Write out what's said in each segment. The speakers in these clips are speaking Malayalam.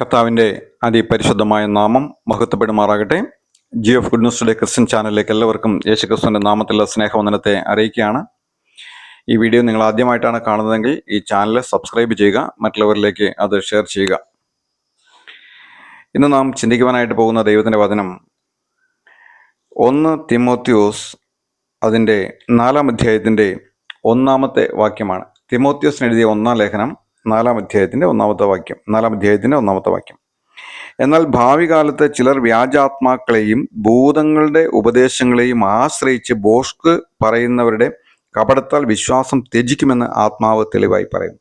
കർത്താവിന്റെ അതിപരിശുദ്ധമായ നാമം മഹത്വപ്പെടുമാറാകട്ടെ. Jio F good news Christian ചാനലിലേക്ക് എല്ലാവർക്കും യേശു ക്രിസ്തുവിന്റെ നാമത്തിലുള്ള സ്നേഹവന്ദനത്തെ അറിയിക്കുകയാണ്. ഈ വീഡിയോ നിങ്ങൾ ആദ്യമായിട്ടാണ് കാണുന്നതെങ്കിൽ ഈ ചാനൽ സബ്സ്ക്രൈബ് ചെയ്യുക മറ്റുള്ളവരിലേക്ക് അത് ഷെയർ ചെയ്യുക. ഇന്ന് നാം ചിന്തിക്കുവാനായിട്ട് പോകുന്ന ദൈവത്തിന്റെ വചനം ഒന്ന് തിമോത്യോസ് അതിന്റെ നാലാം അധ്യായത്തിന്റെ ഒന്നാമത്തെ വാക്യമാണ്. തിമോത്യോസിന് എഴുതിയ ഒന്നാം ലേഖനം നാലാം അധ്യായത്തിന്റെ ഒന്നാമത്തെ വാക്യം നാലാം അധ്യായത്തിന്റെ ഒന്നാമത്തെ വാക്യം. എന്നാൽ ഭാവി കാലത്ത് ചിലർ വ്യാജാത്മാക്കളെയും ഭൂതങ്ങളുടെ ഉപദേശങ്ങളെയും ആശ്രയിച്ച് ബോഷ്ക്ക് പറയുന്നവരുടെ കപടത്താൽ വിശ്വാസം ത്യജിക്കുമെന്ന് ആത്മാവ് തെളിവായി പറയുന്നു.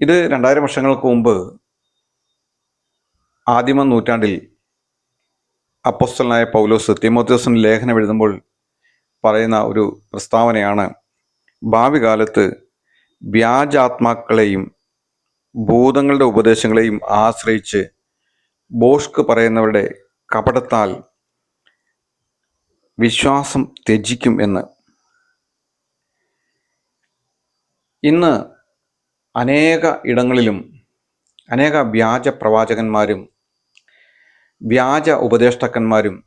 ഇത് രണ്ടായിരം വർഷങ്ങൾക്ക് മുമ്പ് ആദിമ നൂറ്റാണ്ടിൽ അപ്പോസ്റ്റലായ പൗലോസ് തിമോത്യോസിന് ലേഖനം എഴുതുമ്പോൾ പറയുന്ന ഒരു പ്രസ്താവനയാണ് ഭാവി കാലത്ത് വ്യാജാത്മാക്കളെയും ഭൂതങ്ങളുടെ ഉപദേശങ്ങളെയും ആശ്രയിച്ച് ബോഷ്ക് പറയുന്നവരുടെ കപടത്താൽ വിശ്വാസം ത്യജിക്കും എന്ന്. ഇന്ന് അനേക ഇടങ്ങളിലും അനേക വ്യാജ പ്രവാചകന്മാരും വ്യാജ ഉപദേഷ്ടാക്കന്മാരും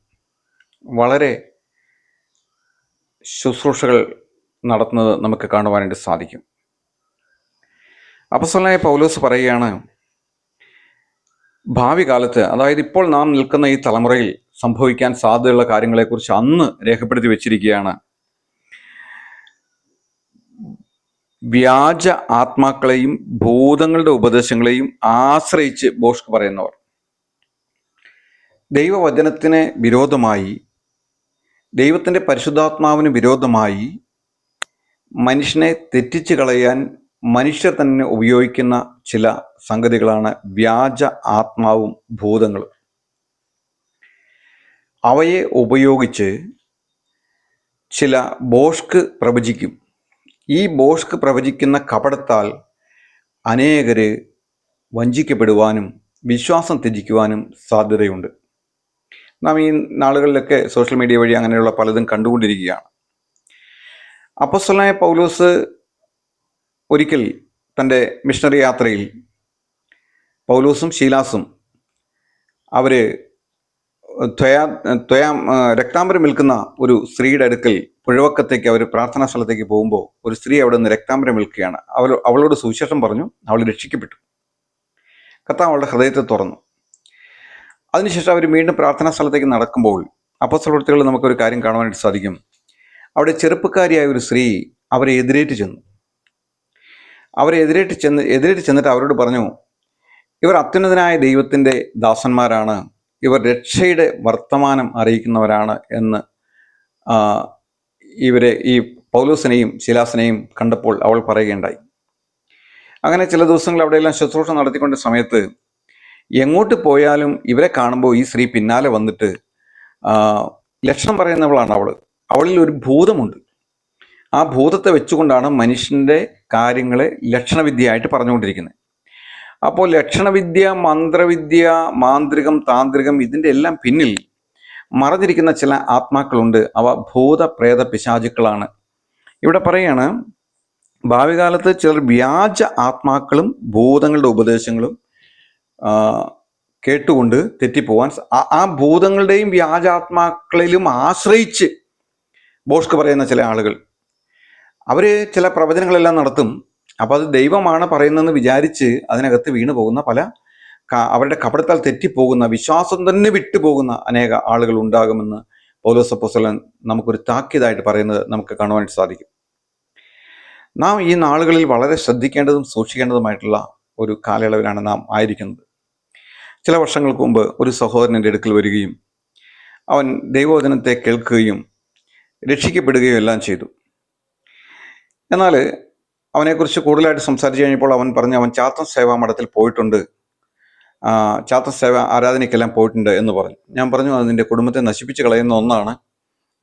വളരെ ശുശ്രൂഷകൾ നടത്തുന്നത് നമുക്ക് കാണുവാനായിട്ട് സാധിക്കും. അപ്പസ്വലായ പൗലോസ് പറയുകയാണ് ഭാവി കാലത്ത് അതായത് ഇപ്പോൾ നാം നിൽക്കുന്ന ഈ തലമുറയിൽ സംഭവിക്കാൻ സാധ്യതയുള്ള കാര്യങ്ങളെക്കുറിച്ച് അന്ന് രേഖപ്പെടുത്തി വെച്ചിരിക്കുകയാണ്. വ്യാജ ആത്മാക്കളെയും ഭൂതങ്ങളുടെ ഉപദേശങ്ങളെയും ആശ്രയിച്ച് ബോഷ്ക്ക് പറയുന്നവർ. ദൈവവചനത്തിന് വിരോധമായി ദൈവത്തിന്റെ പരിശുദ്ധാത്മാവിന് വിരോധമായി മനുഷ്യനെ തെറ്റിച്ച് കളയാൻ മനുഷ്യർ തന്നെ ഉപയോഗിക്കുന്ന ചില സംഗതികളാണ് വ്യാജ ആത്മാവും ഭൂതങ്ങളും. അവയെ ഉപയോഗിച്ച് ചില ബോഷ്ക്ക് പ്രവചിക്കും. ഈ ബോഷ്ക്ക് പ്രവചിക്കുന്ന കപടത്താൽ അനേകര് വഞ്ചിക്കപ്പെടുവാനും വിശ്വാസം ത്യജിക്കുവാനും സാധ്യതയുണ്ട്. നാം ഈ നാളുകളിലൊക്കെ സോഷ്യൽ മീഡിയ വഴി അങ്ങനെയുള്ള പലതും കണ്ടുകൊണ്ടിരിക്കുകയാണ്. അപ്പസ്വലായ പൗലോസ് ഒരിക്കൽ തന്റെ മിഷണറി യാത്രയിൽ പൗലൂസും ഷീലാസും അവർ ത്വയാ ത്വയാ രക്താംബരം വിൽക്കുന്ന ഒരു സ്ത്രീയുടെ അടുക്കൽ പുഴവക്കത്തേക്ക് അവർ പ്രാർത്ഥനാ സ്ഥലത്തേക്ക് പോകുമ്പോൾ ഒരു സ്ത്രീ അവിടെ നിന്ന് രക്താംബരം വിൽക്കുകയാണ് അവൾ അവളോട് സുവിശേഷം പറഞ്ഞു അവൾ രക്ഷിക്കപ്പെട്ടു. കർത്താവ് അവളുടെ ഹൃദയത്തെ തുറന്നു. അതിനുശേഷം അവർ വീണ്ടും പ്രാർത്ഥനാ സ്ഥലത്തേക്ക് നടക്കുമ്പോൾ അപ്പസ്രവർത്തികൾ നമുക്കൊരു കാര്യം കാണുവാനായിട്ട് സാധിക്കും. അവിടെ ചെറുപ്പക്കാരിയായ ഒരു സ്ത്രീ അവരെ എതിരേറ്റ് ചെന്നു. അവരെ എതിരേറ്റ് ചെന്ന് എതിരേറ്റ് ചെന്നിട്ട് അവരോട് പറഞ്ഞു ഇവർ അത്യുന്നതനായ ദൈവത്തിന്റെ ദാസന്മാരാണ്. ഇവർ രക്ഷയുടെ വർത്തമാനം അറിയിക്കുന്നവരാണ് എന്ന് ഇവരെ ഈ പൗലൂസിനെയും ശിലാസിനെയും കണ്ടപ്പോൾ അവൾ പറയുകയുണ്ടായി. അങ്ങനെ ചില ദിവസങ്ങൾ അവിടെയെല്ലാം ശുശ്രൂഷ നടത്തിക്കൊണ്ട സമയത്ത് എങ്ങോട്ട് പോയാലും ഇവരെ കാണുമ്പോൾ ഈ സ്ത്രീ പിന്നാലെ വന്നിട്ട് ലക്ഷണം പറയുന്നവളാണ് അവൾ. അവളിൽ ഒരു ഭൂതമുണ്ട്. ആ ഭൂതത്തെ വെച്ചുകൊണ്ടാണ് മനുഷ്യന്റെ കാര്യങ്ങളെ ലക്ഷണവിദ്യയായിട്ട് പറഞ്ഞുകൊണ്ടിരിക്കുന്നത്. അപ്പോൾ ലക്ഷണവിദ്യ മന്ത്രവിദ്യ മാന്ത്രികം താന്ത്രികം ഇതിന്റെ എല്ലാം പിന്നിൽ മറഞ്ഞിരിക്കുന്ന ചില ആത്മാക്കളുണ്ട്. അവ ഭൂത പ്രേത പിശാചുക്കളാണ്. ഇവിടെ പറയാണ് ഭാവി കാലത്ത് ചിലർ വ്യാജ ആത്മാക്കളും ഭൂതങ്ങളുടെ ഉപദേശങ്ങളും കേട്ടുകൊണ്ട് തെറ്റിപ്പോവാൻ ആ ഭൂതങ്ങളുടെയും വ്യാജാത്മാക്കളിലും ആശ്രയിച്ച് ബോഷ്ക്ക് പറയുന്ന ചില ആളുകൾ. അവർ ചില പ്രവചനങ്ങളെല്ലാം നടത്തും. അപ്പോൾ അത് ദൈവമാണ് പറയുന്നതെന്ന് വിചാരിച്ച് അതിനകത്ത് വീണു പോകുന്ന പല അവരുടെ കപടത്താൽ തെറ്റിപ്പോകുന്ന വിശ്വാസം തന്നെ വിട്ടുപോകുന്ന അനേക ആളുകൾ ഉണ്ടാകുമെന്ന് പൗലോസപ്പോസ്തലൻ നമുക്കൊരു താക്കീതായിട്ട് പറയുന്നത് നമുക്ക് കാണുവാനായിട്ട് സാധിക്കും. നാം ഈ നാളുകളിൽ വളരെ ശ്രദ്ധിക്കേണ്ടതും സൂക്ഷിക്കേണ്ടതുമായിട്ടുള്ള ഒരു കാലയളവിലാണ് നാം ആയിരിക്കുന്നത്. ചില വർഷങ്ങൾക്ക് മുമ്പ് ഒരു സഹോദരൻ എന്റെ അടുക്കൽ വരികയും അവൻ ദൈവവചനത്തെ കേൾക്കുകയും രക്ഷിക്കപ്പെടുകയും എല്ലാം ചെയ്തു. എന്നാൽ അവനെക്കുറിച്ച് കൂടുതലായിട്ട് സംസാരിച്ച് കഴിഞ്ഞപ്പോൾ അവൻ പറഞ്ഞു അവൻ ചാത്തൻ സേവാ മഠത്തിൽ പോയിട്ടുണ്ട്. ചാത്ത സേവ ആരാധനയ്ക്കെല്ലാം പോയിട്ടുണ്ട് എന്ന് പറഞ്ഞു. ഞാൻ പറഞ്ഞു അത് നിന്റെ കുടുംബത്തെ നശിപ്പിച്ച് കളയുന്ന ഒന്നാണ്.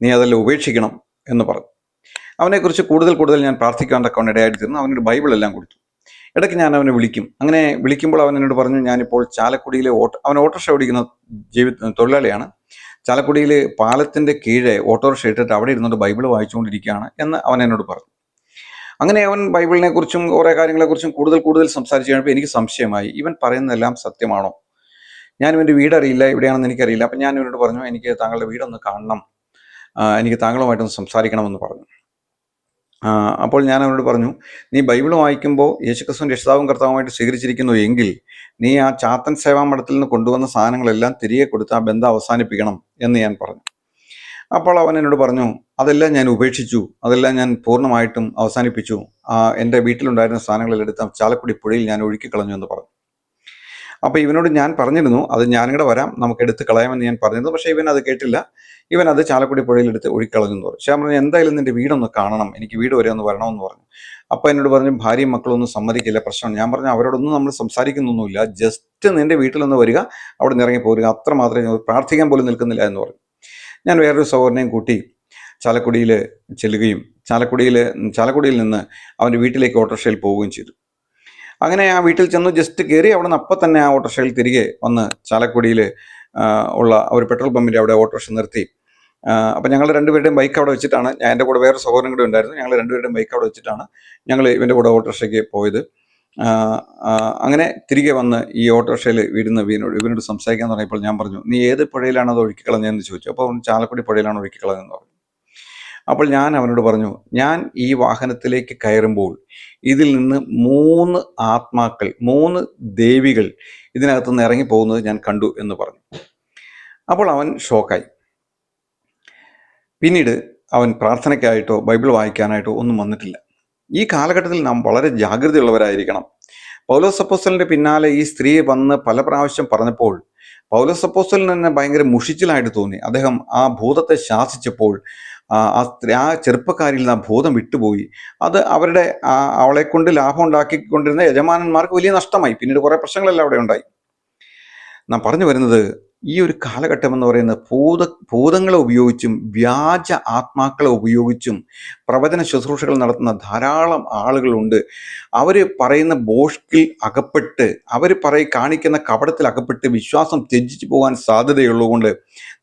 നീ അതെല്ലാം ഉപേക്ഷിക്കണം എന്ന് പറഞ്ഞു. അവനെക്കുറിച്ച് കൂടുതൽ കൂടുതൽ ഞാൻ പ്രാർത്ഥിക്കാൻ തക്കവണ്ണം ഇടയായിട്ട് തീർന്നു. അവനൊരു ബൈബിൾ എല്ലാം കൊടുത്തു. ഇടയ്ക്ക് ഞാൻ അവനെ വിളിക്കും. അങ്ങനെ വിളിക്കുമ്പോൾ അവൻ എന്നോട് പറഞ്ഞു ഞാനിപ്പോൾ ചാലക്കുടിയിലെ ഓട്ടോ അവൻ ഓട്ടോറിക്ഷ ഓടിക്കുന്ന ജീവിത തൊഴിലാളിയാണ്. ചാലക്കുടിയിൽ പാലത്തിന്റെ കീഴെ ഓട്ടോറിക്ഷ ഇട്ടിട്ട് അവിടെ ഇരുന്നുകൊണ്ട് ബൈബിൾ വായിച്ചുകൊണ്ടിരിക്കുകയാണ് എന്ന് അവൻ എന്നോട് പറഞ്ഞു. അങ്ങനെ അവൻ ബൈബിളിനെ കുറിച്ചും കുറേ കാര്യങ്ങളെക്കുറിച്ചും കൂടുതൽ കൂടുതൽ സംസാരിച്ചു കഴിഞ്ഞപ്പോൾ എനിക്ക് സംശയമായി ഇവൻ പറയുന്നതെല്ലാം സത്യമാണോ? ഞാൻ ഇവന്റെ വീട് അറിയില്ല എവിടെയാണെന്ന് എനിക്കറിയില്ല. അപ്പം ഞാൻ ഇവനോട് പറഞ്ഞു എനിക്ക് താങ്കളുടെ വീടൊന്ന് കാണണം. എനിക്ക് താങ്കളുമായിട്ടൊന്ന് സംസാരിക്കണമെന്ന് പറഞ്ഞു. അപ്പോൾ ഞാൻ അവനോട് പറഞ്ഞു നീ ബൈബിൾ വായിക്കുമ്പോൾ യേശുക്രിസ്തു രക്ഷിതാവും കർത്താവുമായിട്ട് സ്വീകരിച്ചിരിക്കുന്നു എങ്കിൽ നീ ആ ചാത്തൻ സേവാ മഠത്തിൽ നിന്ന് കൊണ്ടുവന്ന സാധനങ്ങളെല്ലാം തിരികെ കൊടുത്ത് ആ ബന്ധം അവസാനിപ്പിക്കണം എന്ന് ഞാൻ പറഞ്ഞു. അപ്പോൾ അവൻ എന്നോട് പറഞ്ഞു അതെല്ലാം ഞാൻ ഉപേക്ഷിച്ചു. അതെല്ലാം ഞാൻ പൂർണമായിട്ടും അവസാനിപ്പിച്ചു. എന്റെ വീട്ടിലുണ്ടായിരുന്ന സാധനങ്ങളെല്ലാം ചാലക്കുടി പുഴയിൽ ഞാൻ ഒഴുക്കി കളഞ്ഞു എന്ന് പറഞ്ഞു. അപ്പോൾ ഇവനോട് ഞാൻ പറഞ്ഞിരുന്നു അത് ഞാനിവിടെ വരാം. നമുക്ക് എടുത്ത് കളയാമെന്ന് ഞാൻ പറഞ്ഞിരുന്നു. പക്ഷേ ഇവൻ അത് കേട്ടില്ല. ഇവൻ അത് ചാലക്കുടി പുഴയിൽ എടുത്ത് ഒഴുക്കിക്കളഞ്ഞു എന്ന് പറഞ്ഞു. ഞാൻ പറഞ്ഞു എന്തായാലും നിന്റെ വീടൊന്ന് കാണണം. എനിക്ക് വീട് വരെ ഒന്ന് വരണമെന്ന് പറഞ്ഞു. അപ്പോൾ എന്നോട് പറഞ്ഞു ഭാര്യയും മക്കളൊന്നും സമ്മതിക്കില്ല. പ്രശ്നമാണ്. ഞാൻ പറഞ്ഞു അവരോടൊന്നും നമ്മൾ സംസാരിക്കുന്നൊന്നുമില്ല. ജസ്റ്റ് നിന്റെ വീട്ടിലൊന്ന് വരിക. അവിടെ നിന്ന് ഇറങ്ങി പോരുക. അത്ര മാത്രമേ പ്രാർത്ഥിക്കാൻ പോലും നിൽക്കുന്നില്ല എന്ന് പറഞ്ഞു. ഞാൻ വേറൊരു സഹോദരനെയും കൂട്ടി ചാലക്കുടിയിൽ ചെല്ലുകയും ചാലക്കുടിയിൽ ചാലക്കുടിയിൽ നിന്ന് അവന്റെ വീട്ടിലേക്ക് ഓട്ടോറിക്ഷയിൽ പോവുകയും ചെയ്തു. അങ്ങനെ ആ വീട്ടിൽ ചെന്ന് ജസ്റ്റ് കയറി അവിടെ നിന്ന് അപ്പം തന്നെ ആ ഓട്ടോറിക്ഷയിൽ തിരികെ വന്ന് ചാലക്കുടിയിൽ ഉള്ള ഒരു പെട്രോൾ പമ്പിന്റെ അവിടെ ഓട്ടോറിക്ഷ നിർത്തി. അപ്പം ഞങ്ങൾ രണ്ടുപേരുടെയും ബൈക്ക് അവിടെ വെച്ചിട്ടാണ് എന്റെ കൂടെ വേറെ സഹോദരൻ കൂടെ ഉണ്ടായിരുന്നു ഞങ്ങൾ രണ്ടുപേരുടെയും ബൈക്ക് അവിടെ വെച്ചിട്ടാണ് ഞങ്ങൾ ഇവന്റെ കൂടെ ഓട്ടോറിക്ഷയ്ക്ക് പോയത്. അങ്ങനെ തിരികെ വന്ന് ഈ ഓട്ടോറിക്ഷയിൽ വീടുന്ന വീനോട് ഇവനോട് സംസാരിക്കാൻ തുടങ്ങിയപ്പോൾ ഞാൻ പറഞ്ഞു നീ ഏത് പുഴയിലാണ് അത് ഒഴുക്കിക്കളഞ്ഞതെന്ന് ചോദിച്ചു. അപ്പോൾ അവൻ ചാലക്കുടി പുഴയിലാണ് ഒഴുക്കി കളഞ്ഞതെന്ന് പറഞ്ഞു. അപ്പോൾ ഞാൻ അവനോട് പറഞ്ഞു ഞാൻ ഈ വാഹനത്തിലേക്ക് കയറുമ്പോൾ ഇതിൽ നിന്ന് മൂന്ന് ആത്മാക്കൾ മൂന്ന് ദേവികൾ ഇതിനകത്ത് നിന്ന് ഇറങ്ങി പോകുന്നത് ഞാൻ കണ്ടു എന്ന് പറഞ്ഞു. അപ്പോൾ അവൻ ഷോക്കായി. പിന്നീട് അവൻ പ്രാർത്ഥനയ്ക്കായിട്ടോ ബൈബിൾ വായിക്കാനായിട്ടോ ഒന്നും വന്നിട്ടില്ല. ഈ കാലഘട്ടത്തിൽ നാം വളരെ ജാഗ്രതയുള്ളവരായിരിക്കണം. പൗലോസ് അപ്പോസ്റ്റലിന്റെ പിന്നാലെ ഈ സ്ത്രീ വന്ന് പല പ്രാവശ്യം പറഞ്ഞപ്പോൾ പൗലോസ് അപ്പോസ്റ്റലിന് തന്നെ ഭയങ്കര മുഷിച്ചിലായിട്ട് തോന്നി. അദ്ദേഹം ആ ഭൂതത്തെ ശാസിച്ചപ്പോൾ ആ സ്ത്രീ ആ ചെറുപ്പക്കാരിൽ നിന്ന് ആ ഭൂതം വിട്ടുപോയി. അത് അവരുടെ അവളെ കൊണ്ട് ലാഭം ഉണ്ടാക്കിക്കൊണ്ടിരുന്ന യജമാനന്മാർക്ക് വലിയ നഷ്ടമായി. പിന്നീട് കുറേ പ്രശ്നങ്ങളെല്ലാം അവിടെ ഉണ്ടായി. നാം പറഞ്ഞു വരുന്നത് ഈ ഒരു കാലഘട്ടം എന്ന് പറയുന്നത് ഭൂത ഭൂതങ്ങളെ ഉപയോഗിച്ചും വ്യാജ ആത്മാക്കളെ ഉപയോഗിച്ചും പ്രവചന ശുശ്രൂഷകൾ നടത്തുന്ന ധാരാളം ആളുകളുണ്ട്. അവർ പറയുന്ന ബോഷ്കിൽ അകപ്പെട്ട് അവർ പറയ കാണിക്കുന്ന കപടത്തിൽ അകപ്പെട്ട് വിശ്വാസം ത്യജിച്ചു പോകാൻ സാധ്യതയുള്ളതുകൊണ്ട്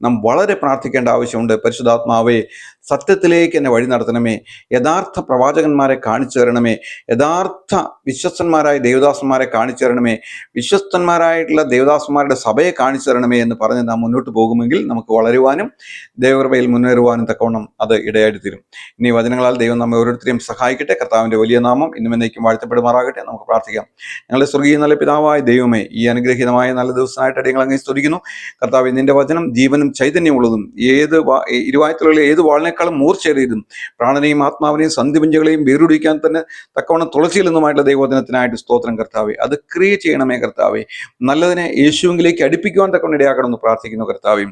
നാം വളരെ പ്രാർത്ഥിക്കേണ്ട ആവശ്യമുണ്ട്. പരിശുദ്ധാത്മാവെ സത്യത്തിലേക്ക് എന്നെ വഴി നടത്തണമേ. യഥാർത്ഥ പ്രവാചകന്മാരെ കാണിച്ചു തരണമേ. യഥാർത്ഥ വിശ്വസ്തന്മാരായ ദേവദാസന്മാരെ കാണിച്ചു തരണമേ. വിശ്വസ്തന്മാരായിട്ടുള്ള ദേവദാസന്മാരുടെ സഭയെ കാണിച്ചു തരണമേ എന്ന് പറഞ്ഞ് നാം മുന്നോട്ട് പോകുമെങ്കിൽ നമുക്ക് വളരുവാനും ദൈവകൃപയിൽ മുന്നേറുവാനും തക്കവണ്ണം അത് ഇടയായിട്ട് തീരും. ഇനി വചനങ്ങളാൽ ദൈവം നമ്മെ ഓരോരുത്തരെയും സഹായിക്കട്ടെ. കർത്താവിന്റെ വലിയ നാമം ഇന്നും എന്നേക്കും വാഴ്ത്തപ്പെടുമാറാകട്ടെ നമുക്ക് പ്രാർത്ഥിക്കാം. ഞങ്ങളുടെ സ്വർഗീയ നല്ല പിതാവായ ദൈവമേ ഈ അനുഗ്രഹീതമായ നല്ല ദിവസമായിട്ട് അടിയങ്ങൾ അങ്ങനെ സ്തുതിക്കുന്നു. കർത്താവ് നിന്റെ വചനം ജീവനും ചൈതന്യമുള്ളതും. ഏത് ഇരുവായത്തിലുള്ള ഏത് വാളിനേക്കാളും മൂർച്ചയേറിയതും പ്രാണനെയും ആത്മാവിനെയും സന്ധിപുഞ്ചകളെയും വേരുടിക്കാൻ തന്നെ തക്കവണ്ണം തുളസിയിൽ നിന്നുമായിട്ടുള്ള ദൈവോദനത്തിനായിട്ട് സ്തോത്രം കർത്താവെ. അത് ക്രിയ ചെയ്യണമേ കർത്താവെ. നല്ലതിനെ യേശുവിലേക്ക് അടുപ്പിക്കുവാൻ തക്കവണ്ണം ഇടയാക്കണമെന്ന് പ്രാർത്ഥിക്കുന്നു കർത്താവെ.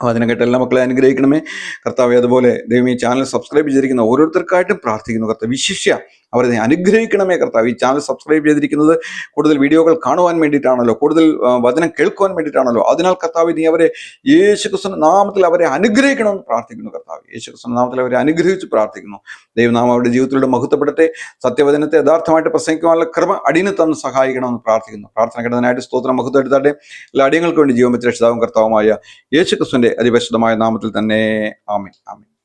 അതിനെ കേട്ട് എല്ലാ മക്കളെ അനുഗ്രഹിക്കണമേ. കർത്താവ് അതുപോലെ ദൈവം ഈ ചാനൽ സബ്സ്ക്രൈബ് ചെയ്തിരിക്കുന്ന ഓരോരുത്തർക്കായിട്ടും പ്രാർത്ഥിക്കുന്നു കർത്താവ്. വിശിഷ്യ അവരെ അനുഗ്രഹിക്കണമേ കർത്താവ്. ഈ ചാനൽ സബ്സ്ക്രൈബ് ചെയ്തിരിക്കുന്നത് കൂടുതൽ വീഡിയോകൾ കാണുവാൻ വേണ്ടിയിട്ടാണല്ലോ കൂടുതൽ വചനം കേൾക്കുവാൻ വേണ്ടിയിട്ടാണല്ലോ. അതിനാൽ കർത്താവ് നീ അവരെ യേശുക്രിസ്തു നാമത്തിൽ അവരെ അനുഗ്രഹിക്കണമെന്ന് പ്രാർത്ഥിക്കുന്നു കർത്താവ്. യേശുക്രിസ്തു നാമത്തിൽ അവരെ അനുഗ്രഹിച്ച് പ്രാർത്ഥിക്കുന്നു. ദൈവനാമം അവരുടെ ജീവിതത്തിലൂടെ മഹത്വപ്പെടട്ടെ സത്യവചനത്തെ യഥാർത്ഥമായിട്ട് പ്രസംഗിക്കുവാനുള്ള കൃപ അടിയന് തന്ന് സഹായിക്കണമെന്ന് പ്രാർത്ഥിക്കുന്നു. പ്രാർത്ഥന കിടന്നതിനായിട്ട് സ്തോത്രം മഹത്വം എടുത്താട്ടെ. എല്ലാ അടിയങ്ങൾക്ക് വേണ്ടി ജീവൻ വെച്ച രക്ഷിതാവും കർത്താവുമായ യേശുക്രിസ്തുവിന്റെ അതിപരിശുദ്ധമായ നാമത്തിൽ തന്നെ. ആമേൻ ആമേൻ.